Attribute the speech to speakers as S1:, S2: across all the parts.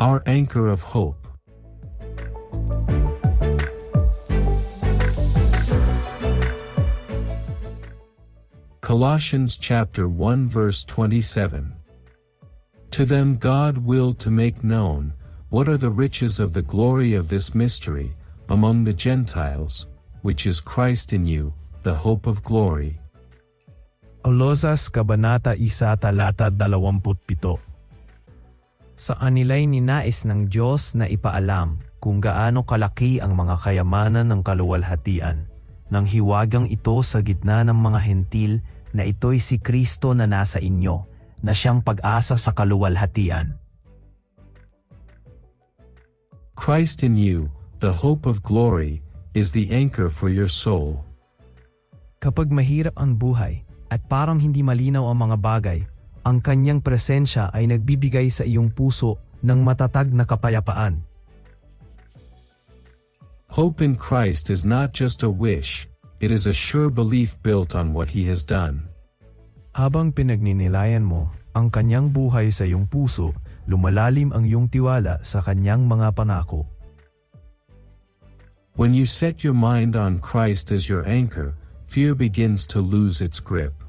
S1: our anchor of hope. Colossians chapter 1 verse 27. To them God willed to make known what are the riches of the glory of this mystery among the Gentiles, which is Christ in you, the hope of glory.
S2: Olosas Kabanata 1 Talata 27 Sa anila'y ninais ng Diyos na ipaalam kung gaano kalaki ang mga kayamanan ng kaluwalhatian nang hiwagang ito sa gitna ng mga hentil na ito'y si Kristo na nasa inyo, na siyang pag-asa sa kaluwalhatian.
S1: Christ in you, the hope of glory, is the anchor for your soul.
S2: Kapag mahirap ang buhay at parang hindi malinaw ang mga bagay, ang kanyang presensya ay nagbibigay sa iyong puso ng matatag na kapayapaan.
S1: Hope in Christ is not just a wish, it is a sure belief built on what he has done.
S2: Habang pinagninilayan mo ang kanyang buhay sa iyong puso, lumalalim ang iyong tiwala sa kanyang mga pangako.
S1: When you set your mind on Christ as your anchor, fear begins to lose its grip.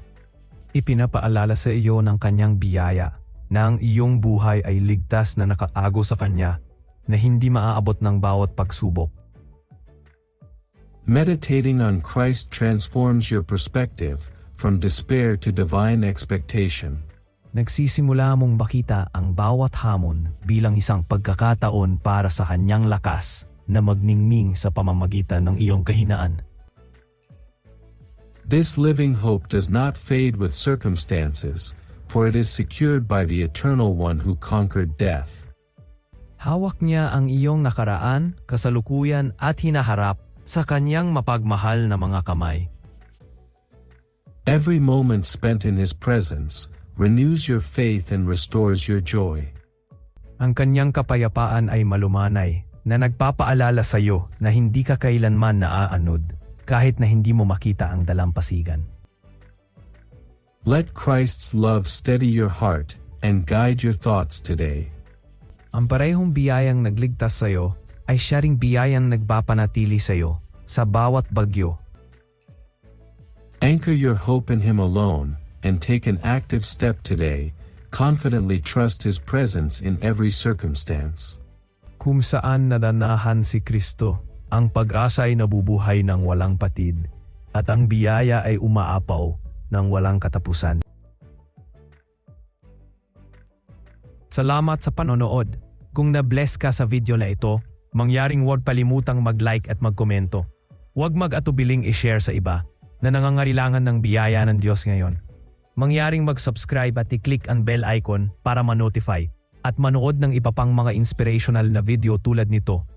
S2: Ipinapaalala sa iyo ng kanyang biyaya na ang iyong buhay ay ligtas na nakaago sa kanya na hindi maaabot ng bawat pagsubok.
S1: Meditating on Christ transforms your perspective from despair to divine expectation.
S2: Nagsisimula mong makita ang bawat hamon bilang isang pagkakataon para sa kanyang lakas na magningning sa pamamagitan ng iyong kahinaan.
S1: This living hope does not fade with circumstances, for it is secured by the Eternal One who conquered death.
S2: Hawak niya ang iyong nakaraan, kasalukuyan at hinaharap sa kanyang mapagmahal na mga kamay.
S1: Every moment spent in His presence renews your faith and restores your joy.
S2: Ang kanyang kapayapaan ay malumanay na nagpapaalala sa iyo na hindi ka kailanman naaanod kahit na hindi mo makita ang dalampasigan.
S1: Let Christ's love steady your heart and guide your thoughts today.
S2: Ang parehong biyayang nagligtas sa iyo ay siya ring biyayang nagpapanatili sa iyo sa bawat bagyo.
S1: Anchor your hope in Him alone and take an active step today, confidently trust His presence in every circumstance.
S2: Kung saan nadanahan si Kristo, ang pag-asa ay nabubuhay ng walang patid at ang biyaya ay umaapaw ng walang katapusan. Salamat sa panonood. Kung na-bless ka sa video na ito, mangyaring huwag palimutang mag-like at magkomento. Huwag mag-atubiling i-share sa iba na nangangailangan ng biyaya ng Diyos ngayon. Mangyaring mag-subscribe at i-click ang bell icon para ma-notify at manood ng iba pang mga inspirational na video tulad nito